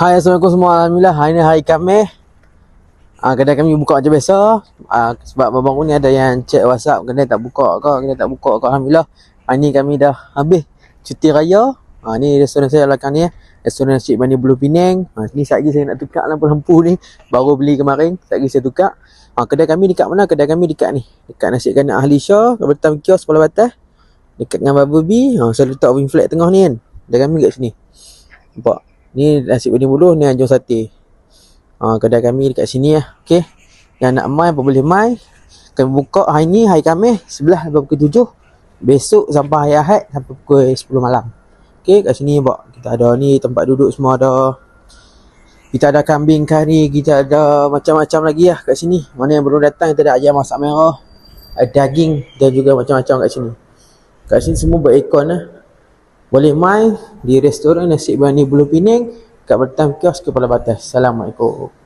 Hai Assalamualaikum semua. Alhamdulillah Hari ni hari Khamis. Ah, kedai kami buka macam biasa. Ah, Sebab babang ni ada yang cek whatsapp. Kedai tak buka ke Kedai tak buka ke Alhamdulillah Hari ni kami dah habis Cuti raya. Ah, Ni restoran saya belakang ni eh. Restoran nasi Bani Bulu Pinang. Ah, Ni sekejap lagi saya nak tukar lampu-lampu ni. Baru beli kemarin Sekejap lagi saya tukar. Ah, Kedai kami dekat mana? Kedai kami dekat ni. Dekat nasi kanak Ahli Shah Kat Betam Kios Sebelah batas. Dekat dengan Bumblebee. Ah, Saya letak wing flat tengah ni kan. Kedai kami kat sini. Nampak Ni nasi Bani Bulu Ni anjung sate Ha, kedai kami dekat sini lah. Okey. Yang nak mai apa boleh mai. Kami buka hari ni hari Khamis sebelah sampai pukul 7. Besok sampai hari Ahad sampai pukul 10 malam. Okey, kat sini bak kita ada ni tempat duduk semua ada. Kita ada kambing kari, kita ada macam-macam lagi lah kat sini. Mana yang belum datang kita ada ayam masak merah, ada daging dan juga macam-macam kat sini. Kat sini semua berekon lah. Boleh mai di restoran nasi Bani Bulu Pinang kat Bertam Kios Kepala Batas. Assalamualaikum.